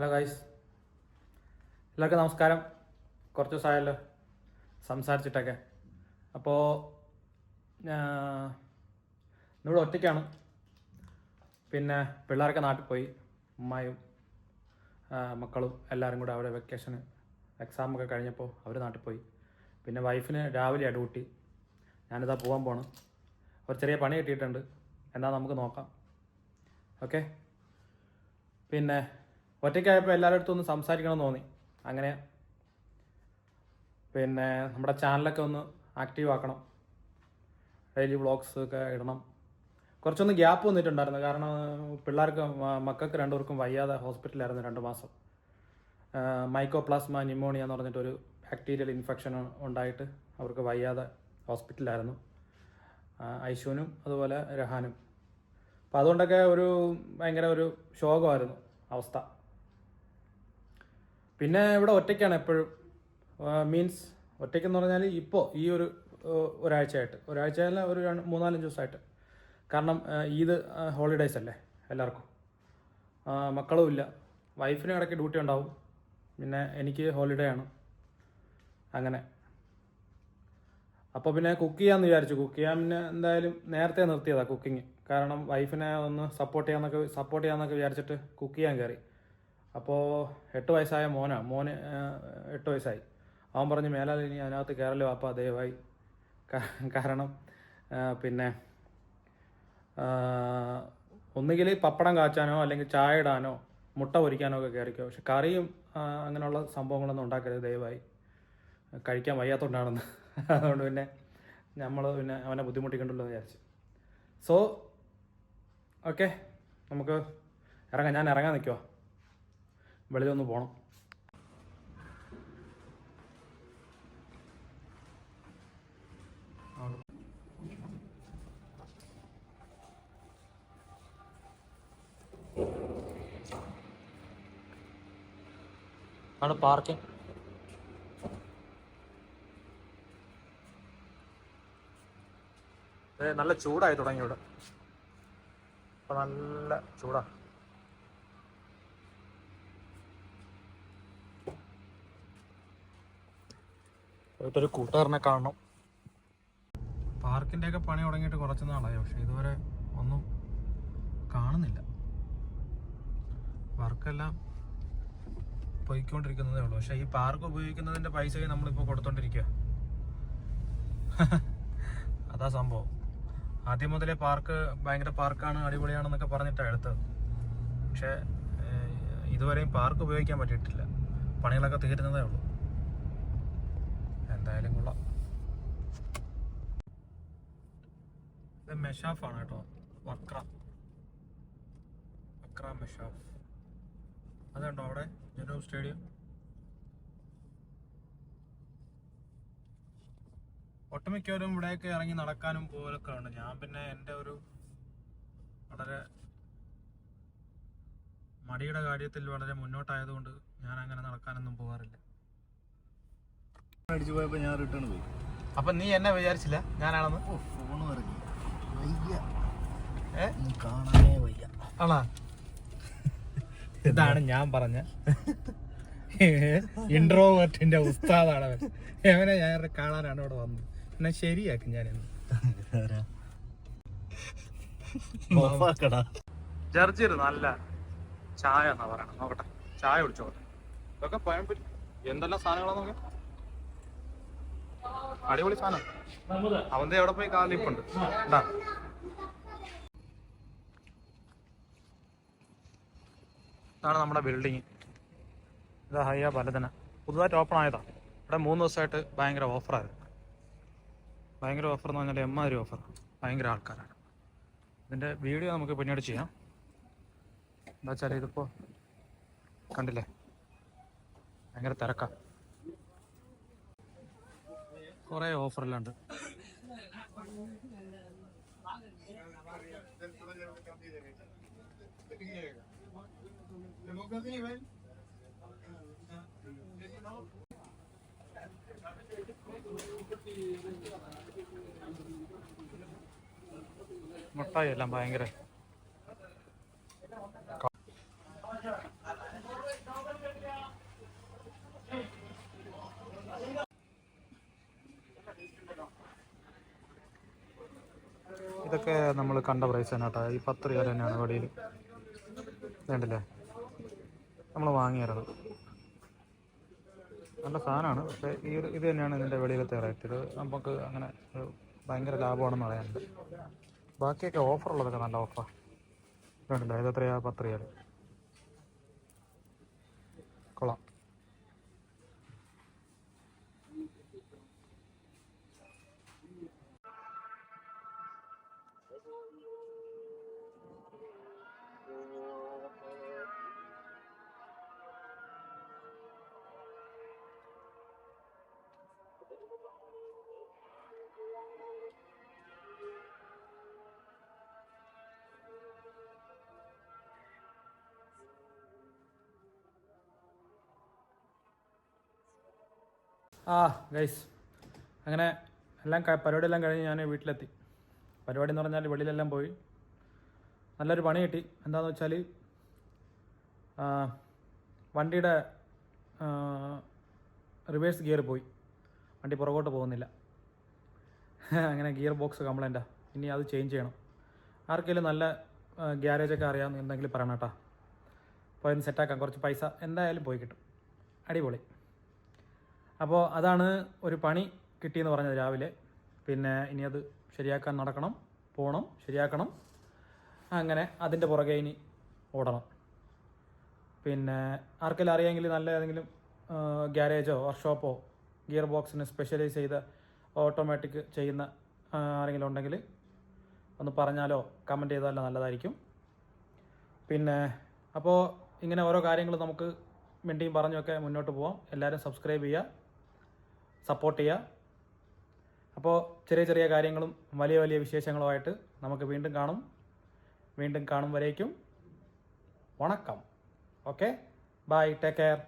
Hello guys എല്ലാവർക്കും നമസ്കാരം. കുറച്ച് ദിവസമായല്ലോ സംസാരിച്ചിട്ടൊക്കെ. അപ്പോൾ ഇന്നിവിടെ ഒറ്റയ്ക്കാണ്. പിന്നെ പിള്ളേരൊക്കെ നാട്ടിൽ പോയി. ഉമ്മായും മക്കളും എല്ലാവരും കൂടെ അവിടെ വെക്കേഷന് എക്സാമൊക്കെ കഴിഞ്ഞപ്പോൾ അവർ നാട്ടിൽ പോയി. പിന്നെ വൈഫിന് രാവിലെ അടുകൂട്ടി ഞാനിതാ പോകാൻ പോണ്. ഒരു ചെറിയ പണി കിട്ടിയിട്ടുണ്ട്. എന്നാൽ നമുക്ക് നോക്കാം. ഓക്കെ പിന്നെ ഒറ്റയ്ക്കായപ്പോൾ എല്ലാവരുടെ അടുത്തും ഒന്ന് സംസാരിക്കണമെന്ന് തോന്നി. അങ്ങനെ പിന്നെ നമ്മുടെ ചാനലൊക്കെ ഒന്ന് ആക്റ്റീവ് ആക്കണം. ഡെയിലി വ്ളോഗ്സ് ഒക്കെ ഇടണം. കുറച്ചൊന്ന് ഗ്യാപ്പ് വന്നിട്ടുണ്ടായിരുന്നു. കാരണം പിള്ളേർക്ക് മക്കൾക്ക് രണ്ടുപേർക്കും വയ്യാതെ ഹോസ്പിറ്റലായിരുന്നു രണ്ട് മാസം. മൈക്കോപ്ലാസ്മ ന്യൂമോണിയ എന്ന് പറഞ്ഞിട്ടൊരു ബാക്ടീരിയൽ ഇൻഫെക്ഷൻ ഉണ്ടായിട്ട് അവർക്ക് വയ്യാതെ ഹോസ്പിറ്റലായിരുന്നു ഐശുവിനും അതുപോലെ രഹാനും. അപ്പോൾ അതുകൊണ്ടൊക്കെ ഒരു ഭയങ്കര ഒരു ശോകമായിരുന്നു അവസ്ഥ. പിന്നെ ഇവിടെ ഒറ്റയ്ക്കാണ് എപ്പോഴും. മീൻസ് ഒറ്റയ്ക്കെന്ന് പറഞ്ഞാൽ ഇപ്പോൾ ഈ ഒരു ഒരാഴ്ചയായിട്ട്. ഒരാഴ്ചയല്ല ഒരു മൂന്നാലഞ്ച് ദിവസമായിട്ട്. കാരണം ഈദ് ഹോളിഡേയ്സ് അല്ലേ എല്ലാവർക്കും. മക്കളും ഇല്ല. വൈഫിന് ഇടയ്ക്ക് ഡ്യൂട്ടി ഉണ്ടാവും. പിന്നെ എനിക്ക് ഹോളിഡേ ആണ്. അങ്ങനെ. അപ്പോൾ പിന്നെ കുക്ക് ചെയ്യാമെന്ന് വിചാരിച്ചു. കുക്ക് ചെയ്യാൻ പിന്നെ എന്തായാലും നേരത്തെ നിർത്തിയതാണ് കുക്കിങ് കാരണം വൈഫിനെ ഒന്ന് സപ്പോർട്ട് ചെയ്യാമെന്നൊക്കെ സപ്പോർട്ട് ചെയ്യാമെന്നൊക്കെ വിചാരിച്ചിട്ട് കുക്ക് ചെയ്യാൻ കയറി അപ്പോൾ എട്ട് വയസ്സായ മോന. മോന് എട്ട് വയസ്സായി. അവൻ പറഞ്ഞ് മേലാൽ ഇനി അതിനകത്ത് കേരള അപ്പോൾ ദയവായി. കാരണം പിന്നെ ഒന്നുകിൽ പപ്പടം കാച്ചാനോ അല്ലെങ്കിൽ ചായ ഇടാനോ മുട്ട പൊരിക്കാനോ ഒക്കെ കയറിക്കോ പക്ഷെ കറിയും അങ്ങനെയുള്ള സംഭവങ്ങളൊന്നും ഉണ്ടാക്കരുത് ദയവായി. കഴിക്കാൻ വയ്യാത്തതുകൊണ്ടാണെന്ന് അതുകൊണ്ട് പിന്നെ നമ്മൾ പിന്നെ അവനെ ബുദ്ധിമുട്ടിക്കണ്ടല്ലോ വിചാരിച്ചു. സോ ഓക്കെ നമുക്ക് ഇറങ്ങാം. ഞാൻ ഇറങ്ങാൻ നിൽക്കുവാ വെളിയിലൊന്ന് പോകണം ആണ് പാർക്കിംഗ്. നല്ല ചൂടായി തുടങ്ങി ഇവിടെ. നല്ല ചൂടാ. പോയിട്ടൊരു കൂട്ടുകാരനെ കാണണം. പാർക്കിന്റെ ഒക്കെ പണി തുടങ്ങിയിട്ട് കുറച്ച് നാളായി. പക്ഷെ ഇതുവരെ ഒന്നും കാണുന്നില്ല. വർക്കെല്ലാം പോയിക്കൊണ്ടിരിക്കുന്നതേ ഉള്ളൂ. പക്ഷെ ഈ പാർക്ക് ഉപയോഗിക്കുന്നതിന്റെ പൈസ നമ്മളിപ്പോ കൊടുത്തോണ്ടിരിക്കുക അതാ സംഭവം. ആദ്യം മുതലേ പാർക്ക് ഭയങ്കര പാർക്കാണ് അടിപൊളിയാണെന്നൊക്കെ പറഞ്ഞിട്ടാണ് എടുത്തത്. പക്ഷെ ഇതുവരെയും പാർക്ക് ഉപയോഗിക്കാൻ പറ്റിയിട്ടില്ല. പണികളൊക്കെ തീരുന്നതേ ഉള്ളൂ. എന്തായാലും കൊള്ളാം. ഇത് മെഷാഫാണ് കേട്ടോ. വക്ര. Wakra Meshaf. അതുണ്ടോ അവിടെ? Janoub stadium. ഒട്ടുമിക്കവരും ഇവിടെയൊക്കെ ഇറങ്ങി നടക്കാനും പോലൊക്കെ ഉണ്ട്. ഞാൻ പിന്നെ എന്റെ ഒരു വളരെ മടിയുടെ കാര്യത്തിൽ വളരെ മുന്നോട്ടായതുകൊണ്ട് ഞാൻ അങ്ങനെ നടക്കാനൊന്നും പോകാറില്ല. അടിച്ചു പോയപ്പോ ഞാൻ റിട്ടേൺ പോയി. അപ്പൊ നീ എന്നെ വിചാരിച്ചില്ല? ഞാനാണെന്ന്? ഫോൺ ഇറങ്ങി വയ്യ. ഏ? കാണാനേ വയ്യ. ആണോ? ഇതാണ് ഞാൻ പറഞ്ഞ. ഇൻട്രോവേർട്ടിന്റെ ഉസ്താദാണ് അവൻ. എവനെ ഞാൻ കാണാനാണ് ഇവിടെ വന്നത്. എന്നെ ശരിയാക്കും ഞാൻ ജർജിർ നല്ല ചായ എന്നാ പറയണം. നോക്കട്ടെ. ചായ കുടിച്ചോട്ടെ. ഇതൊക്കെ എന്തെല്ലാം സാധനങ്ങളാ നോക്കെ അടിപൊളി സാധനം. അവന്റെ എവിടെ പോയി കാലിപ്പുണ്ട് ഉണ്ടാ ഇതാണ് നമ്മുടെ ബിൽഡിങ് ഇതാ ഹയ്യ പലതന. പുതുതായിട്ട് ഓപ്പൺ ആയതാ. ഇവിടെ മൂന്ന് ദിവസമായിട്ട് ഭയങ്കര ഓഫറായിരുന്നു ഭയങ്കര ഓഫർ എന്ന് പറഞ്ഞാൽ എമ്മാതിരി ഓഫർ ഭയങ്കര ആൾക്കാരാണ്. ഇതിന്റെ വീഡിയോ നമുക്ക് പിന്നീട് ചെയ്യാം. എന്താ വെച്ചാൽ ഇതിപ്പോൾ കണ്ടില്ലേ? ഭയങ്കര തിരക്കാ. കുറെ ഓഫറിലുണ്ട്. മുട്ടായി എല്ലാം ഭയങ്കര ഇതൊക്കെ നമ്മൾ കണ്ട പ്രൈസ് തന്നെ കേട്ടോ. ഈ പത്ത് രൂപ തന്നെയാണ് വെളിയിൽ വേണ്ടല്ലേ നമ്മൾ വാങ്ങിയത് നല്ല സാധനമാണ്. പക്ഷേ ഈ ഒരു ഇത് തന്നെയാണ് ഇതിന്റെ വെളിയിലത്തെ റേറ്റ് ഇത് നമുക്ക് അങ്ങനെ ഒരു ഭയങ്കര ലാഭമാണെന്ന് പറയാനുണ്ട്. ബാക്കിയൊക്കെ ഓഫറുള്ളതൊക്കെ നല്ല ഓഫറാണ് വേണ്ടല്ലേ ഇത് എത്രയാണ് പത്ത് രൂപ കൊള്ളാം. ആ ഗൈസ് അങ്ങനെ എല്ലാം പരിപാടിയെല്ലാം കഴിഞ്ഞ് ഞാൻ വീട്ടിലെത്തി. പരിപാടി എന്ന് പറഞ്ഞാൽ വെളിയിലെല്ലാം പോയി. നല്ലൊരു പണി കിട്ടി. എന്താണെന്ന് വെച്ചാൽ വണ്ടിയുടെ റിവേഴ്സ് ഗിയർ പോയി. വണ്ടി പുറകോട്ട് പോകുന്നില്ല. അങ്ങനെ ഗിയർ ബോക്സ് കംപ്ലൈന്റാ ഇനി അത് ചേഞ്ച് ചെയ്യണം. ആർക്കെങ്കിലും നല്ല ഗ്യാരേജൊക്കെ അറിയാമെന്ന് എന്തെങ്കിലും പറയണം കേട്ടോ. അപ്പോൾ അതിന് സെറ്റാക്കാം കുറച്ച് പൈസ എന്തായാലും പോയി കിട്ടും. അടിപൊളി. അപ്പോൾ അതാണ് ഒരു പണി കിട്ടിയെന്ന് പറഞ്ഞത് രാവിലെ. പിന്നെ ഇനി അത് ശരിയാക്കാൻ നടക്കണം പോകണം ശരിയാക്കണം. അങ്ങനെ അതിന്റെ പുറകെ ഇനി ഓടണം. പിന്നെ ആർക്കെല്ലാം അറിയാമെങ്കിൽ നല്ല ഏതെങ്കിലും ഗ്യാരേജോ വർക്ക്ഷോപ്പോ ഗിയർ ബോക്സിന് സ്പെഷ്യലൈസ് ചെയ്ത ഓട്ടോമാറ്റിക് ചെയ്യുന്ന ആരെങ്കിലും ഉണ്ടെങ്കിൽ ഒന്ന് പറഞ്ഞാലോ കമന്റ് ചെയ്താലോ നല്ലതായിരിക്കും. പിന്നെ അപ്പോൾ ഇങ്ങനെ ഓരോ കാര്യങ്ങൾ നമുക്ക് മിണ്ടിയും പറഞ്ഞൊക്കെ മുന്നോട്ട് പോവാം. എല്ലാവരും സബ്സ്ക്രൈബ് ചെയ്യുക. സപ്പോർട്ട് ചെയ്യുക അപ്പോൾ ചെറിയ ചെറിയ കാര്യങ്ങളും വലിയ വലിയ വിശേഷങ്ങളുമായിട്ട് നമുക്ക് വീണ്ടും കാണും. വീണ്ടും കാണും വരേക്കും. വണക്കം. Okay bye take care